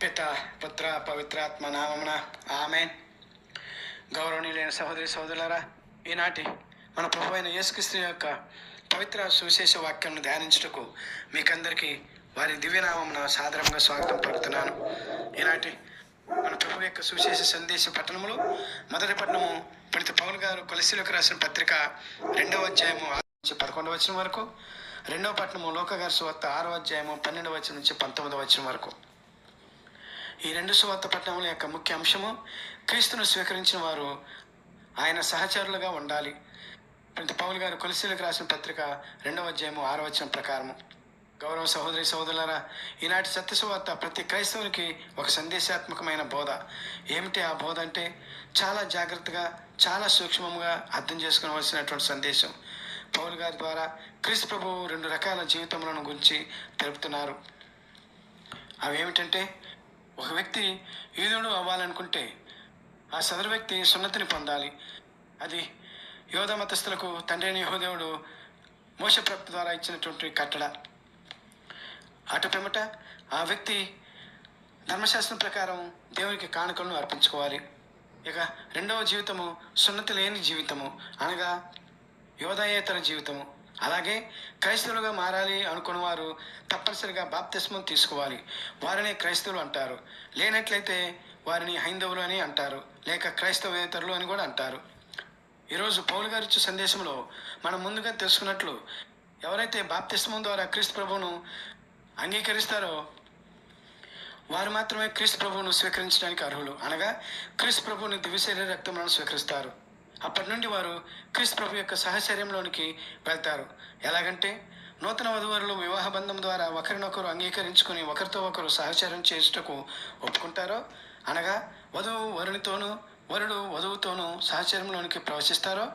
పిత పుత్ర పవిత్రాత్మ నామమున ఆమెన్. గౌరవనీయులైన సహోదరి సహోదరులారా ఈనాటి మన ప్రభు అయిన యేసుక్రీస్తు యొక్క పవిత్ర సువిశేష వాక్యాన్ని ధ్యానించుటకు మీకందరికీ వారి దివ్యనామమున సాదరంగా స్వాగతం పలుకుతున్నాను. ఈనాటి మన ప్రభు యొక్క సువిశేష సందేశ పట్టణములు మొదటి పట్టణము పుణిత పౌల్ గారు కొలసిలోకి రాసిన పత్రిక రెండవ అధ్యాయము ఆరు నుంచి పదకొండవ వచనం వరకు రెండవ పట్టణము లోకగారి సువార్త ఆరో అధ్యాయము పన్నెండవ వచనం నుంచి పంతొమ్మిదవ వచనం వరకు. ఈ రెండు సువార్త పట్టణముల యొక్క ముఖ్య అంశము క్రీస్తును స్వీకరించిన వారు ఆయన సహచరులుగా ఉండాలి. అంటే పౌల్ గారు కొలిసీలకు రాసిన పత్రిక రెండవ అధ్యాయము ఆరో ప్రకారము. గౌరవ సహోదరి సహోదరులారా ఈనాటి సత్య సువార్త ప్రతి క్రైస్తవునికి ఒక సందేశాత్మకమైన బోధ. ఏమిటి ఆ బోధ అంటే? చాలా జాగ్రత్తగా చాలా సూక్ష్మంగా అర్థం చేసుకోవలసినటువంటి సందేశం. పౌల్ గారి ద్వారా క్రీస్తు ప్రభువు రెండు రకాల జీవితములను గురించి తెలుపుతున్నారు. అవి ఏమిటంటే ఒక వ్యక్తి యూదుడు అవ్వాలనుకుంటే ఆ సదరు వ్యక్తి సున్నతిని పొందాలి. అది యోధ మతస్థులకు తండ్రిని యహోదేవుడు మోసప్రప్తి ద్వారా ఇచ్చినటువంటి కట్టడ. అటు పిమ్మట ఆ వ్యక్తి ధర్మశాస్త్రం ప్రకారం దేవునికి కానుకలను అర్పించుకోవాలి. ఇక రెండవ జీవితము సున్నతి లేని జీవితము అనగా యోధాయేతర జీవితము. అలాగే క్రైస్తవులుగా మారాలి అనుకున్న వారు తప్పనిసరిగా బాప్తిస్మం తీసుకోవాలి. వారిని క్రైస్తవులు అంటారు. లేనట్లయితే వారిని హైందవులు అని అంటారు. లేక క్రైస్తవేతరులు అని కూడా అంటారు. ఈరోజు పౌలు గారి సందేశంలో మనం ముందుగా తెలుసుకున్నట్లు ఎవరైతే బాప్తిస్మం ద్వారా క్రీస్తు ప్రభువును అంగీకరిస్తారో వారు మాత్రమే క్రీస్తు ప్రభువును స్వీకరించడానికి అర్హులు. అనగా క్రీస్తు ప్రభువుని దివ్యశరీర రక్తములను స్వీకరిస్తారు. అప్పటి నుండి వారు క్రీస్తు ప్రభు యొక్క సహచర్యంలోనికి వెళ్తారు. ఎలాగంటే నూతన వధువరులు వివాహ బంధం ద్వారా ఒకరినొకరు అంగీకరించుకుని ఒకరితో ఒకరు సహచరం చేసుటకు ఒప్పుకుంటారో అనగా వధువు వరునితోనూ వరుడు వధువుతోనూ సహచర్యంలోనికి ప్రవేశిస్తారో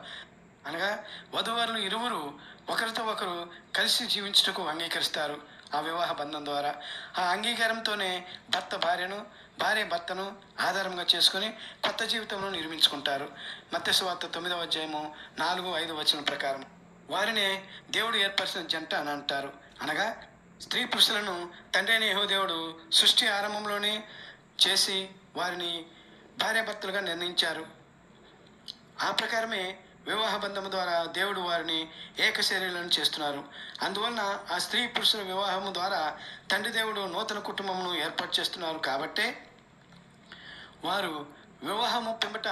అనగా వధువరులు ఇరువురు ఒకరితో ఒకరు కలిసి జీవించుటకు అంగీకరిస్తారు ఆ వివాహ బంధం ద్వారా. ఆ అంగీకారంతోనే భర్త భార్యను భార్య భర్తను ఆధారంగా చేసుకుని కొత్త జీవితంలో నిర్మించుకుంటారు. మత్స్యవార్త తొమ్మిదవ అధ్యాయము నాలుగు ఐదు వచనం ప్రకారం. వారినే దేవుడు ఏర్పరిచిన జంట అని అంటారు. అనగా స్త్రీ పురుషులను తండ్రి అయిన యహోదేవుడు సృష్టి ఆరంభంలోనే చేసి వారిని భార్యాభర్తలుగా నిర్ణయించారు. ఆ ప్రకారమే వివాహ బంధం ద్వారా దేవుడు వారిని ఏక శరీరాలను చేస్తున్నారు. అందువలన ఆ స్త్రీ పురుషుల వివాహము ద్వారా తండ్రి దేవుడు నూతన కుటుంబమును ఏర్పాటు చేస్తున్నారు కాబట్టే వారు వివాహము పిమ్మట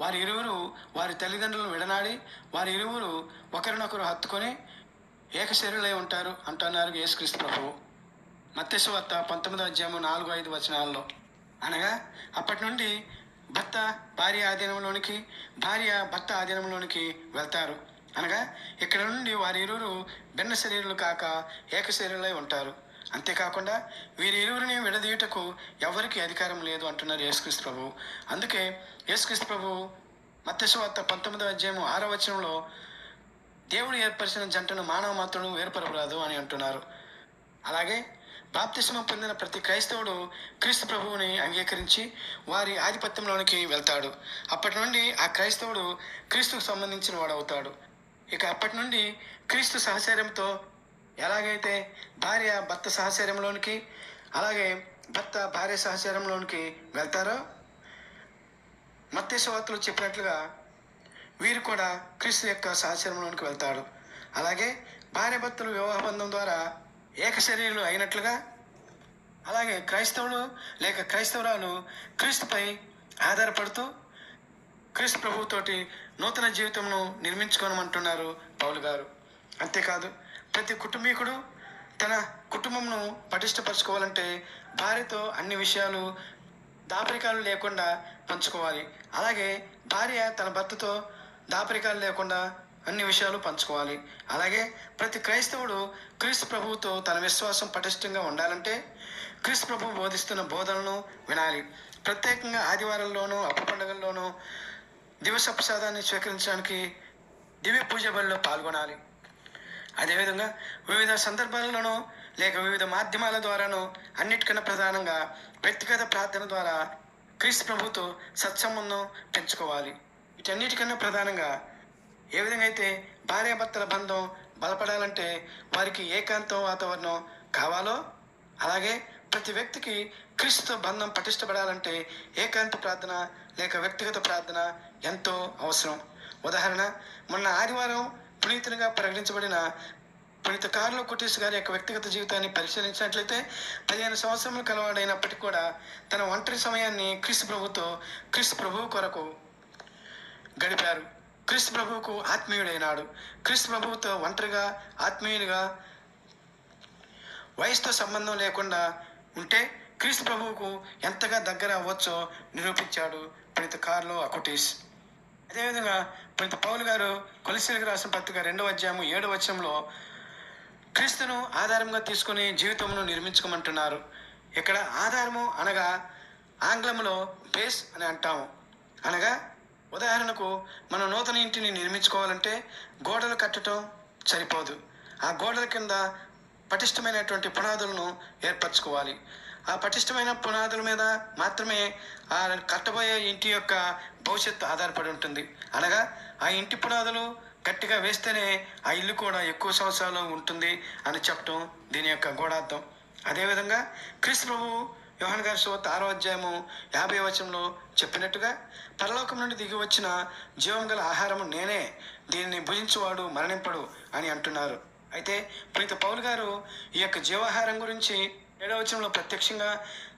వారి ఇరువురు వారి తల్లిదండ్రులను విడనాడి వారి ఇరువురు ఒకరినొకరు హత్తుకొని ఏక శరీరులై ఉంటారు అంటున్నారు యేసుక్రీస్తు ప్రభువు. మత్స్యవార్త పంతొమ్మిదో అధ్యాయము నాలుగు ఐదు వచనాల్లో. అనగా అప్పటి నుండి భర్త భార్య ఆధీనంలోనికి భార్య భర్త ఆధీనంలోనికి వెళ్తారు. అనగా ఇక్కడ నుండి వారి ఇరువురు భిన్న శరీరులు కాక ఏక శరీరులై ఉంటారు. అంతేకాకుండా వీరి ఇరువురిని విడదీయుటకు ఎవరికి అధికారం లేదు అంటున్నారు యేసుక్రీస్తు ప్రభు. అందుకే యేసుక్రీస్తు ప్రభు మత్స్యవార్త పంతొమ్మిదవ అధ్యాయం ఆరో వచనంలో దేవుడు ఏర్పరిచిన జంటను మానవ మాత్రుడు ఏర్పరపరాదు అని అంటున్నారు. అలాగే బాప్తిస్మం పొందిన ప్రతి క్రైస్తవుడు క్రీస్తు ప్రభువుని అంగీకరించి వారి ఆధిపత్యంలోనికి వెళ్తాడు. అప్పటి నుండి ఆ క్రైస్తవుడు క్రీస్తుకు సంబంధించిన వాడు అవుతాడు ఇక అప్పటి నుండి క్రీస్తు సహచర్యంతో ఎలాగైతే భార్య భర్త సహచర్యంలోనికి అలాగే భర్త భార్య సహచర్యంలోనికి వెళ్తారో మత్స్యవార్తలు చెప్పినట్లుగా వీరు కూడా క్రీస్తు యొక్క సహచర్యంలోనికి వెళ్తాడు అలాగే భార్య భర్తలు వివాహ బంధం ద్వారా ఏక శరీరులు అయినట్లుగా అలాగే క్రైస్తవులు లేక క్రైస్తవురాలు క్రీస్తుపై ఆధారపడుతూ క్రీస్తు ప్రభువుతోటి నూతన జీవితంను నిర్మించుకోనమంటున్నారు పౌలు గారు. అంతేకాదు ప్రతి కుటుంబీకుడు తన కుటుంబంను పటిష్టపరచుకోవాలంటే భార్యతో అన్ని విషయాలు దాపరికాలు లేకుండా పంచుకోవాలి. అలాగే భార్య తన భర్తతో దాపరికాలు లేకుండా అన్ని విషయాలు పంచుకోవాలి. అలాగే ప్రతి క్రైస్తవుడు క్రీస్తు ప్రభువుతో తన విశ్వాసం పటిష్టంగా ఉండాలంటే క్రీస్తు ప్రభు బోధిస్తున్న బోధనలను వినాలి. ప్రత్యేకంగా ఆదివారంలోనూ అప్పు పండుగల్లోనూ దివస ప్రసాదాన్ని స్వీకరించడానికి దివ్య పూజ బలిలో పాల్గొనాలి. అదేవిధంగా వివిధ సందర్భాలలోనూ లేక వివిధ మాధ్యమాల ద్వారానో అన్నిటికన్నా ప్రధానంగా వ్యక్తిగత ప్రార్థన ద్వారా క్రీస్తు ప్రభుతో సత్సంబంధం పెంచుకోవాలి. వీటన్నిటికన్నా ప్రధానంగా ఏ విధంగా అయితే భార్యాభర్తల బంధం బలపడాలంటే వారికి ఏకాంత వాతావరణం కావాలో అలాగే ప్రతి వ్యక్తికి క్రీస్తుతో బంధం పటిష్టపడాలంటే ఏకాంత ప్రార్థన లేక వ్యక్తిగత ప్రార్థన ఎంతో అవసరం. ఉదాహరణ మొన్న ఆదివారం పునీతునిగా ప్రకటించబడిన పునీత కార్లో కుటీస్ గారి యొక్క వ్యక్తిగత జీవితాన్ని పరిశీలించినట్లయితే పదిహేను సంవత్సరములు కలవాడైనప్పటికీ కూడా తన ఒంటరి సమయాన్ని క్రీస్తు ప్రభుతో క్రీస్తు ప్రభువు కొరకు గడిపారు. క్రీస్తు ప్రభువుకు ఆత్మీయుడైనాడు. క్రీస్తు ప్రభువుతో ఒంటరిగా ఆత్మీయునిగా వయసుతో సంబంధం లేకుండా ఉంటే క్రీస్తు ప్రభువుకు ఎంతగా దగ్గర అవ్వచ్చో నిరూపించాడు పునీత కార్లో అకుటీస్ అదేవిధంగా పునీత పౌలు గారు కొలిసిలకు రాసిన పత్రిక రెండవ అధ్యాయము ఏడవ వచ్చంలో క్రీస్తును ఆధారంగా తీసుకుని జీవితమును నిర్మించుకోమంటున్నారు. ఇక్కడ ఆధారము అనగా ఆంగ్లంలో బేస్ అని అంటాము. అనగా ఉదాహరణకు మనం నూతన ఇంటిని నిర్మించుకోవాలంటే గోడలు కట్టడం సరిపోదు. ఆ గోడల కింద పటిష్టమైనటువంటి పునాదులను ఏర్పరచుకోవాలి. ఆ పటిష్టమైన పునాదుల మీద మాత్రమే ఆ కట్టబోయే ఇంటి యొక్క భవిష్యత్తు ఆధారపడి ఉంటుంది. అనగా ఆ ఇంటి పునాదులు గట్టిగా వేస్తేనే ఆ ఇల్లు కూడా ఎక్కువ సంవత్సరాలు ఉంటుంది అని చెప్పటం దీని యొక్క గూఢార్థం. అదేవిధంగా క్రీస్తు ప్రభు యోహన్ గారి సోత్ ఆరో అధ్యాయము యాభై వచనంలో చెప్పినట్టుగా పరలోకం నుండి దిగి వచ్చిన జీవం గల ఆహారము నేనే దీనిని భుజించువాడు మరణింపడు అని అంటున్నారు. అయితే ప్రీత పౌరు గారు ఈ యొక్క జీవాహారం గురించి ఏడవ వచనంలో ప్రత్యక్షంగా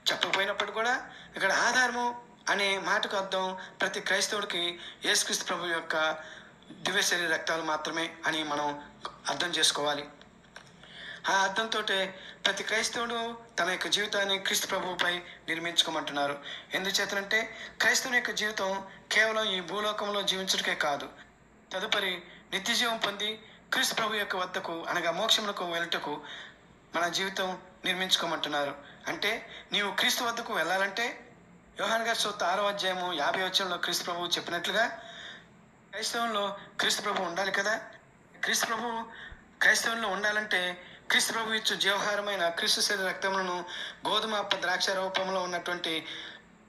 చెప్పకపోయినప్పుడు కూడా ఇక్కడ ఆధారము అనే మాటకు అర్థం ప్రతి క్రైస్తవుడికి యేసుక్రీస్తు ప్రభు యొక్క దివ్య శరీర రక్తాలు మాత్రమే అని మనం అర్థం చేసుకోవాలి. ఆ అర్థంతో ప్రతి క్రైస్తవుడు తన యొక్క జీవితాన్ని క్రీస్తు ప్రభువుపై నిర్మించుకోమంటున్నారు. ఎందుచేతనంటే క్రైస్తవుని యొక్క జీవితం కేవలం ఈ భూలోకంలో జీవించడకే కాదు. తదుపరి నిత్యజీవం పొంది క్రీస్తు ప్రభు యొక్క వద్దకు అనగా మోక్షములకు వెళ్ళటకు మన జీవితం నిర్మించుకోమంటున్నారు. అంటే నీవు క్రీస్తు వద్దకు వెళ్ళాలంటే యోహాన్ గారి సొత్తు ఆరో అధ్యాయము యాభై వచ్చంలో క్రీస్తు ప్రభువు చెప్పినట్లుగా క్రైస్తవంలో క్రీస్తు ప్రభు ఉండాలి కదా? క్రీస్తు ప్రభు క్రైస్తవంలో ఉండాలంటే క్రీస్తు ప్రభు ఇచ్చు జీవహారమైన క్రీస్తు శరీర రక్తములను గోధుమ ద్రాక్ష రూపంలో ఉన్నటువంటి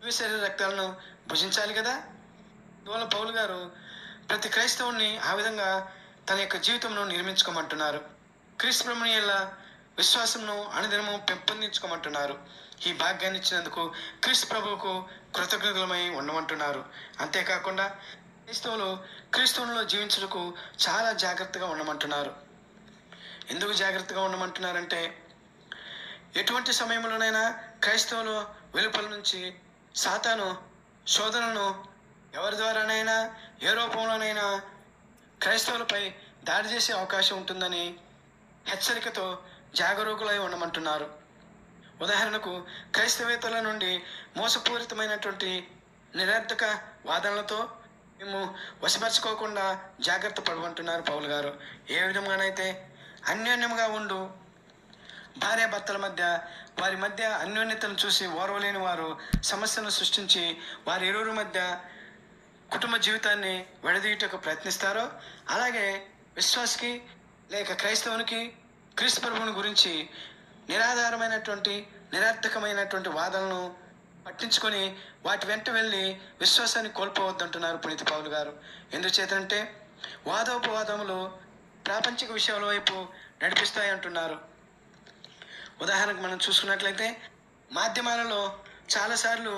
దివ్య శరీర రక్తాలను భుజించాలి కదా? అందువల్ల పౌలు గారు ప్రతి క్రైస్తవుని ఆ విధంగా తన యొక్క జీవితంలో నిర్మించుకోమంటున్నారు. క్రీస్తు ప్రభుని యొక్క విశ్వాసంను అనుదినము పెంపొందించుకోమంటున్నారు. ఈ భాగ్యాన్ని ఇచ్చినందుకు క్రీస్తు ప్రభువుకు కృతజ్ఞతలమై ఉండమంటున్నారు. అంతేకాకుండా క్రైస్తవులు క్రీస్తువులో జీవించడానికి చాలా జాగ్రత్తగా ఉండమంటున్నారు. ఎందుకు జాగ్రత్తగా ఉండమంటున్నారంటే ఎటువంటి సమయంలోనైనా క్రైస్తవులు వెలుపల నుంచి సాతాను శోధనను ఎవరి ద్వారానైనా ఏ రూపంలోనైనా క్రైస్తవులపై దాడి చేసే అవకాశం ఉంటుందని హెచ్చరికతో జాగరూకులై ఉండమంటున్నారు. ఉదాహరణకు క్రైస్తవేతల నుండి మోసపూరితమైనటువంటి నిరర్థక వాదనలతో మేము వశపరచుకోకుండా జాగ్రత్త పడమంటున్నారు పౌలు గారు. ఏ విధంగానైతే అన్యోన్యంగా ఉండు భార్యాభర్తల మధ్య వారి మధ్య అన్యోన్యతను చూసి ఓర్వలేని వారు సమస్యలను సృష్టించి వారి ఇరువురి మధ్య కుటుంబ జీవితాన్ని విడదీయటకు ప్రయత్నిస్తారో అలాగే విశ్వాస్కి లేక క్రైస్తవునికి క్రీస్తు ప్రభువుని గురించి నిరాధారమైనటువంటి నిరర్థకమైనటువంటి వాదనలను పట్టించుకొని వాటి వెంట వెళ్ళి విశ్వాసాన్ని కోల్పోవద్దంటున్నారు పునీత పౌలు గారు. ఎందుచేతంటే వాదోపవాదములు ప్రాపంచిక విషయాల వైపు నడిపిస్తాయి అంటున్నారు. ఉదాహరణకు మనం చూసుకున్నట్లయితే మాధ్యమాలలో చాలాసార్లు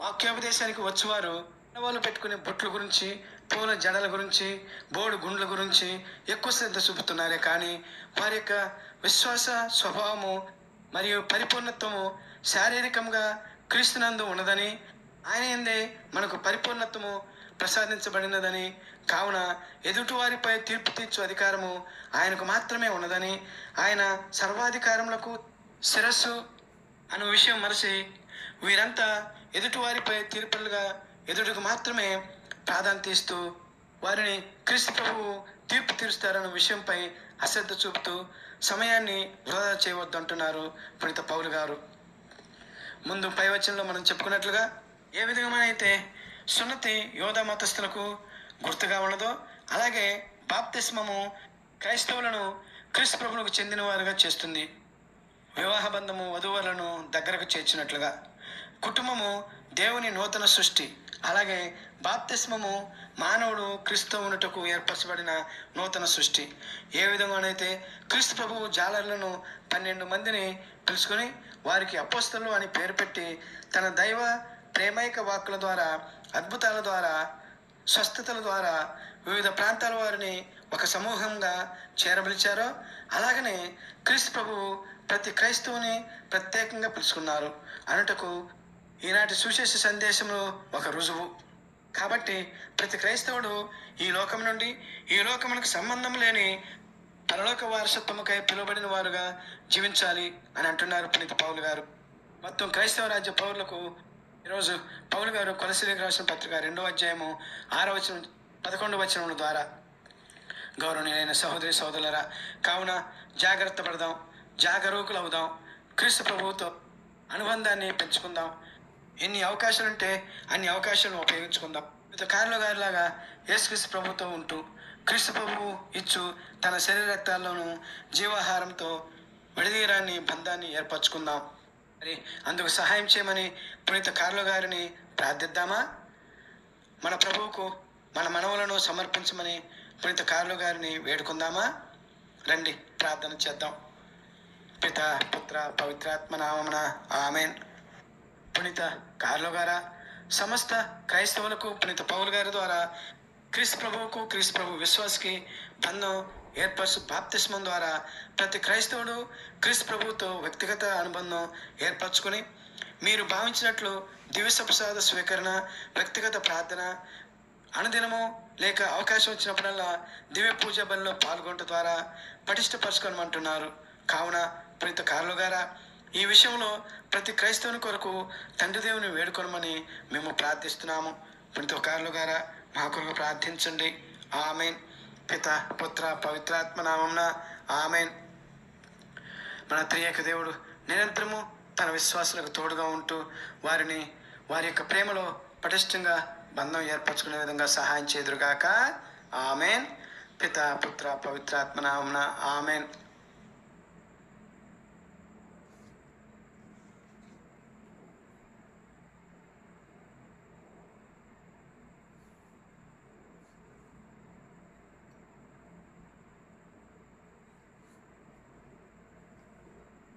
వాక్యోపదేశానికి వచ్చేవారు వాళ్ళు పెట్టుకునే బొట్ల గురించి పూల జడల గురించి బోడు గుండ్ల గురించి ఎక్కువ శ్రద్ధ చూపుతున్నారే కానీ వారి యొక్క విశ్వాస స్వభావము మరియు పరిపూర్ణత్వము శారీరకంగా క్రీస్తునందు ఉన్నదని ఆయన ఎందే మనకు పరిపూర్ణత్వము ప్రసాదించబడినదని కావున ఎదుటివారిపై తీర్పు తీర్చు అధికారము ఆయనకు మాత్రమే ఉన్నదని ఆయన సర్వాధికారములకు శిరస్సు అను విషయం మరచి వీరంతా ఎదుటివారిపై తీర్పులుగా ఎదుటికి మాత్రమే ప్రాధాన్యత ఇస్తూ వారిని క్రీస్తు ప్రభువు తీర్పు తీరుస్తారన్న విషయంపై అశ్రద్ధ చూపుతూ సమయాన్ని వృధా చేయవద్దంటున్నారు పునీత పౌలు గారు. ముందు పై వచనంలో మనం చెప్పుకున్నట్లుగా ఏ విధంగా అయితే సున్నతి యోధ మతస్థులకు గుర్తుగా ఉన్నదో అలాగే బాప్తిస్మము క్రైస్తవులను క్రీస్తు ప్రభులకు చెందిన వారుగా చేస్తుంది. వివాహ బంధము వధువులను దగ్గరకు చేర్చినట్లుగా కుటుంబము దేవుని నూతన సృష్టి. అలాగే బాప్తిస్మము మానవుడు క్రీస్తు ఉన్నటకు ఏర్పరచబడిన నూతన సృష్టి. ఏ విధంగానైతే క్రీస్తు ప్రభువు జాలర్లను పన్నెండు మందిని పిలుచుకొని వారికి అపోస్తలు అని పేరు పెట్టి తన దైవ ప్రేమైక వాక్కుల ద్వారా అద్భుతాల ద్వారా స్వస్థతల ద్వారా వివిధ ప్రాంతాల వారిని ఒక సమూహంగా చేరబలిచారో అలాగనే క్రీస్తు ప్రభువు ప్రతి క్రైస్తవుని ప్రత్యేకంగా పిలుచుకున్నారు. అనటకు ఈనాటి సుశేష సందేశంలో ఒక రుజువు. కాబట్టి ప్రతి క్రైస్తవుడు ఈ లోకం నుండి ఈ లోకమునకు సంబంధం లేని పరలోక వారసత్వముకై పిలువబడిన వారుగా జీవించాలి అని అంటున్నారు పునీత పౌలు గారు. మొత్తం క్రైస్తవ రాజ్య పౌరులకు ఈరోజు పౌలు గారు కొలసిలికి రాసిన పత్రిక రెండో అధ్యాయము ఆరో వచనం పదకొండు వచనముల ద్వారా. గౌరవనీయులైన సహోదరి సహోదరులరా కావున జాగ్రత్త పడదాం జాగరూకులు అవుదాం క్రీస్తు ప్రభువుతో అనుబంధాన్ని పెంచుకుందాం ఎన్ని అవకాశాలు ఉంటే అన్ని అవకాశాలను ఉపయోగించుకుందాం. వివిధ కార్లో గారిలాగా యేసుక్రీస్తు ప్రభుతో ఉంటూ క్రీస్తు ప్రభువు ఇచ్చు తన శరీర రక్తాల్లోనూ జీవాహారంతో విడదీరాన్ని బంధాన్ని ఏర్పరచుకుందాం. మరి అందుకు సహాయం చేయమని పునీత కార్లో గారిని ప్రార్థిద్దామా? మన ప్రభువుకు మన మనవులను సమర్పించమని పునీత కార్లో గారిని వేడుకుందామా? రండి ప్రార్థన చేద్దాం. పిత పుత్ర పవిత్రాత్మ నామమున ఆమెన్. పునీత కార్లో గారా? సమస్త క్రైస్తవులకు పునీత పౌల్ గారి ద్వారా క్రీస్తు ప్రభువుకు క్రీస్తు ప్రభు విశ్వాస్కి బంధం ఏర్పరచు బాప్తిస్మం ద్వారా ప్రతి క్రైస్తవుడు క్రీస్తు ప్రభువుతో వ్యక్తిగత అనుబంధం ఏర్పరచుకొని మీరు భావించినట్లు దివ్య ప్రసాద స్వీకరణ వ్యక్తిగత ప్రార్థన అనుదినము లేక అవకాశం వచ్చినప్పుడల్లా దివ్య పూజ బలిలో పాల్గొనడం ద్వారా పటిష్టపరచుకోమంటున్నారు. కావున పునీత కార్లు గారా ఈ విషయంలో ప్రతి క్రైస్తవుని కొరకు తండ్రి దేవుని వేడుకొనమని మేము ప్రార్థిస్తున్నాము. ప్రతి కార్లు గారా మా కొరకు ప్రార్థించండి. ఆమెన్. పిత పుత్ర పవిత్రాత్మ నామంన ఆమెన్. మన త్రియక దేవుడు నిరంతరము తన విశ్వాసులకు తోడుగా ఉంటూ వారిని వారి యొక్క ప్రేమలో పటిష్టంగా బంధం ఏర్పరచుకునే విధంగా సహాయం చేదురుగాక ఆమెన్. పిత పుత్ర పవిత్రాత్మ నామంన ఆమెన్.